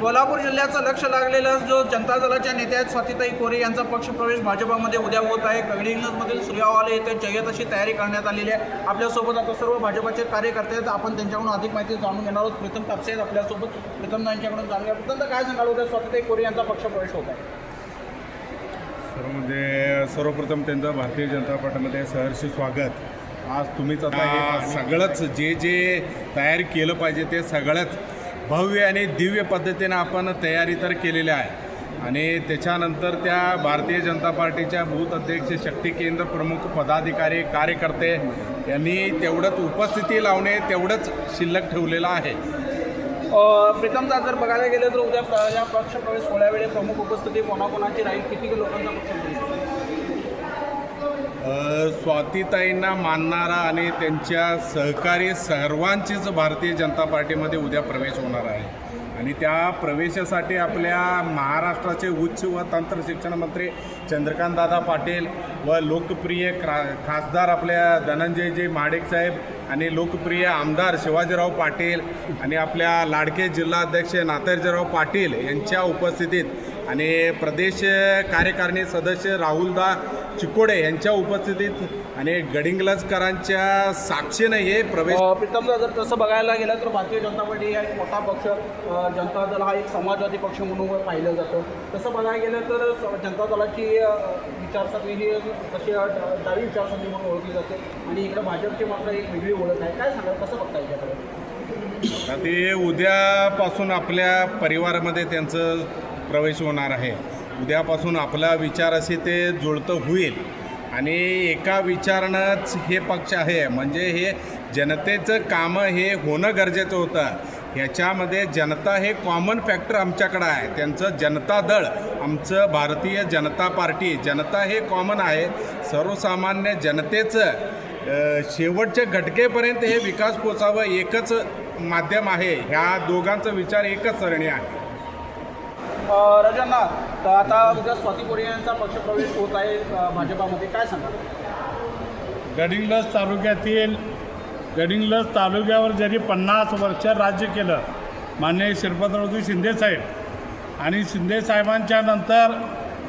कोल्हापूर जिल्ह्याचं लक्ष लागलेला जो जनता दलाच्या नेत्या आहेत स्वातीताई कोरे यांचा पक्षप्रवेश भाजपामध्ये उद्या होत आहे. गडहिंग्लजमधील सूर्यावाले येथे जय्यत अशी तयारी करण्यात आलेली आहे. आपल्यासोबत आता सर्व भाजपाचे कार्यकर्ते आहेत. आपण त्यांच्याकडून अधिक माहिती जाणून घेणार आहोत. प्रीतम कापसे आहेत आपल्यासोबत. प्रीतम यांच्याकडून जाणून घ्या. प्रीतम काय सांगाल? उद्या स्वातीताई कोरे यांचा पक्षप्रवेश होत आहे. सर्व म्हणजे सर्वप्रथम त्यांचं भारतीय जनता पार्टीमध्ये सहर्ष स्वागत. आज तुम्हीच आता हे सगळंच जे जे तयार केलं पाहिजे ते सगळंच भव्य आणि दिव्य पद्धतीने आपण तयारी तर केलेली आहे. आणि त्याच्यानंतर त्या भारतीय जनता पार्टीच्या बूथ अध्यक्ष शक्ती केंद्र प्रमुख पदाधिकारी कार्यकर्ते यांनी तेवढंच उपस्थिती लावणे तेवढंच शिल्लक ठेवलेलं आहे. अ, प्रीतमचा जर बघायला गेलं तर उद्या या पक्षप्रवेश सोहळ्यावेळी प्रमुख उपस्थिती कोणाकोणाची राहील? किती लोकांचा अ, स्वातीताईंना मानणारा आणि त्यांच्या सहकारी सर्वांचीच भारतीय जनता पार्टीमध्ये उद्या प्रवेश होणार आहे. आणि त्या प्रवेशासाठी आपल्या महाराष्ट्राचे उच्च व तंत्र शिक्षण मंत्री चंद्रकांतदादा पाटील व लोकप्रिय क्रा खासदार आपल्या धनंजयजी महाडिक साहेब आणि लोकप्रिय आमदार शिवाजीराव पाटील आणि आपल्या लाडके जिल्हाध्यक्ष नातेरजीराव पाटील यांच्या उपस्थितीत आणि प्रदेश कार्यकारिणी सदस्य राहुलदा चिकोडे यांच्या उपस्थितीत आणि गडिंगलजकरांच्या साक्षीनं हे प्रवेश अ, प्रीतमदा जर तसं बघायला गेलं तर भारतीय जनता पार्टी हा एक मोठा पक्ष जनता दल हा एक समाजवादी पक्ष म्हणून पाहिलं जातं. तसं बघायला गेलं तर स- जनता दलाची विचारसरणी ही तशी डावी विचारसरणी म्हणून ओळखली जाते. आणि इकडं भाजपची मात्र एक वेगळी ओळख आहे. काय सांगा कसं बघता याच्याकडे? आता ते उद्यापासून आपल्या परिवारामध्ये त्यांचं प्रवेश होणार आहे. उद्यापासून आपला विचार असे ते जुळतं होईल. आणि एका विचारानंच हे पक्ष आहे. म्हणजे हे जनतेचं कामं हे होणं गरजेचं होतं. ह्याच्यामध्ये जनता हे कॉमन फॅक्टर आमच्याकडं आहे. त्यांचं जनता दळ आमचं भारतीय जनता पार्टी जनता हे कॉमन आहे. सर्वसामान्य जनतेचं शेवटच्या घटकेपर्यंत हे विकास पोचावं एकच माध्यम आहे. ह्या दोघांचा विचार एकच सरणी आहे. अ, रजन्ना तर आता उद्या स्वाती कोरे यांचा पक्षप्रवेश होत आहे भाजपामध्ये. काय सांगाल? गडिंग्लज तालुक्यातील गडिंग्लज तालुक्यावर ज्यांनी पन्नास वर्ष राज्य केलं माननीय शिरपतरावजी शिंदेसाहेब आणि शिंदेसाहेबांच्या नंतर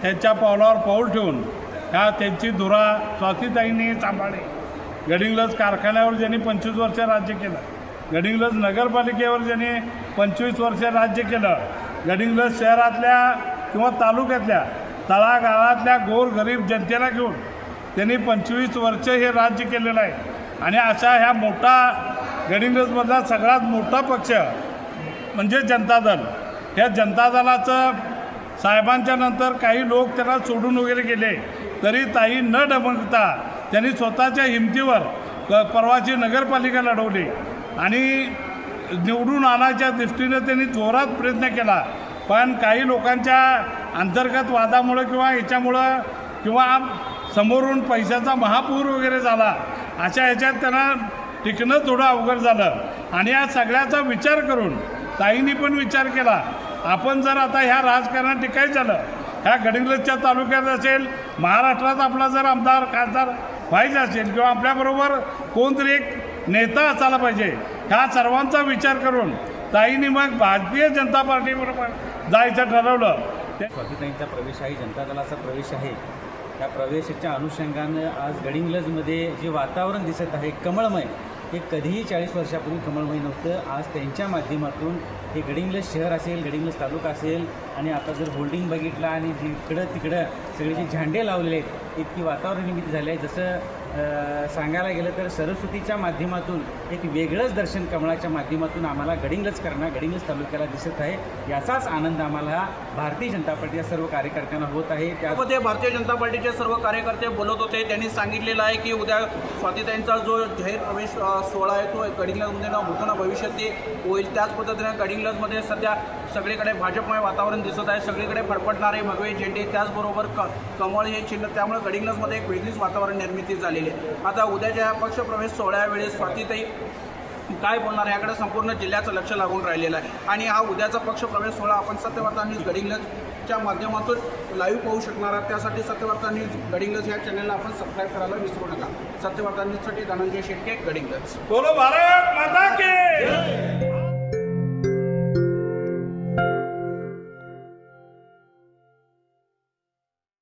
त्यांच्या पावलावर पाऊल ठेवून ह्या त्यांची धुरा स्वातीताईंनी सांभाळली. गडिंग्लज कारखान्यावर ज्यांनी पंचवीस वर्ष राज्य केलं गडिंग्लज नगरपालिकेवर ज्यांनी पंचवीस वर्ष राज्य केलं गडिंग्लज शहरातल्या किंवा तालुक्यातल्या तळागाळातल्या गोरगरीब जनतेला घेऊन त्यांनी पंचवीस वर्ष हे राज्य केलेलं आहे. आणि अशा ह्या मोठा गडिंग्लजमधला सगळ्यात मोठा पक्ष म्हणजे जनता दल. ह्या जनता दलाचं साहेबांच्या नंतर काही लोक त्याला सोडून वगैरे गेले तरी ताई न डबकता त्यांनी स्वतःच्या हिमतीवर परवाची नगरपालिका लढवली. आणि निवडून आणायच्या दृष्टीनं त्यांनी जोरात प्रयत्न केला. पण काही लोकांच्या अंतर्गत वादामुळं किंवा याच्यामुळं किंवा समोरून पैशाचा महापूर वगैरे झाला अशा ह्याच्यात त्यांना टिकणं थोडं अवघड झालं. आणि या सगळ्याचा विचार करून ताईंनी पण विचार केला. आपण जर आता ह्या राजकारणात टिकायचं झालं ह्या गडिंग्लजच्या तालुक्यात असेल महाराष्ट्रात आपला जर आमदार खासदार व्हायचं असेल किंवा आपल्याबरोबर कोणतरी एक नेता असायला पाहिजे ह्या सर्वांचा विचार करून ताईंनी मग भारतीय जनता पार्टीबरोबर जायचं ठरवलं. ते स्वातीताईंचा प्रवेश आहे जनता दलाचा प्रवेश आहे. त्या प्रवेशाच्या अनुषंगानं आज गडिंग्लजमध्ये जे वातावरण दिसत आहे कमळमय हे कधीही चाळीस वर्षापूर्वी कमळमय नव्हतं. आज त्यांच्या माध्यमातून हे गडिंग्लज शहर असेल गडिंग्लज तालुका असेल आणि आता जर होल्डिंग बघितला आणि जिकडं तिकडं सगळे जे झेंडे लावलेले आहेत इतकी वातावरण निर्मिती झाली आहे. जसं सांगायला गेलं तर सरस्वतीच्या माध्यमातून एक वेगळंच दर्शन कमळाच्या माध्यमातून आम्हाला गडिंगलज करणं गडिंग्लज तालुक्याला दिसत आहे. याचाच आनंद आम्हाला भारतीय जनता पार्टीच्या सर्व कार्यकर्त्यांना होत आहे. त्यामध्ये भारतीय जनता पार्टीचे सर्व कार्यकर्ते बोलत होते. त्यांनी सांगितलेलं आहे की उद्या स्वातीताईंचा जो जाहीर प्रवेश सोहळा आहे तो गडिंगलमध्ये ना होतो ना भविष्यात ते होईल. त्याच पद्धतीने गडिंगलजमध्ये सध्या सगळीकडे भाजपमय वातावरण दिसत आहे. सगळीकडे फडफडणारे भगवे झेंडे त्याचबरोबर क कमळ हे चिन्ह त्यामुळे गडिंगलजमध्ये एक वेगळीच वातावरण निर्मिती झालेली आहे. आता उद्याच्या पक्षप्रवेश सोहळ्यावेळेस स्वातीताई काय बोलणार आहे? याकडे संपूर्ण जिल्ह्याचं लक्ष लागून राहिलेलं आहे. आणि हा उद्याचा पक्षप्रवेश सोहळा आपण सत्यवार्ता न्यूज गडिंग्लजच्या माध्यमातून लाईव्ह पाहू शकणार आहात. त्यासाठी सत्यवार्ता न्यूज गडिंग्लज या चॅनलला आपण सबस्क्राईब करायला विसरू नका. सत्यवार्ता न्यूजसाठी धनंजय शेट्टे गडिंग्लज बोलो भारत माता की!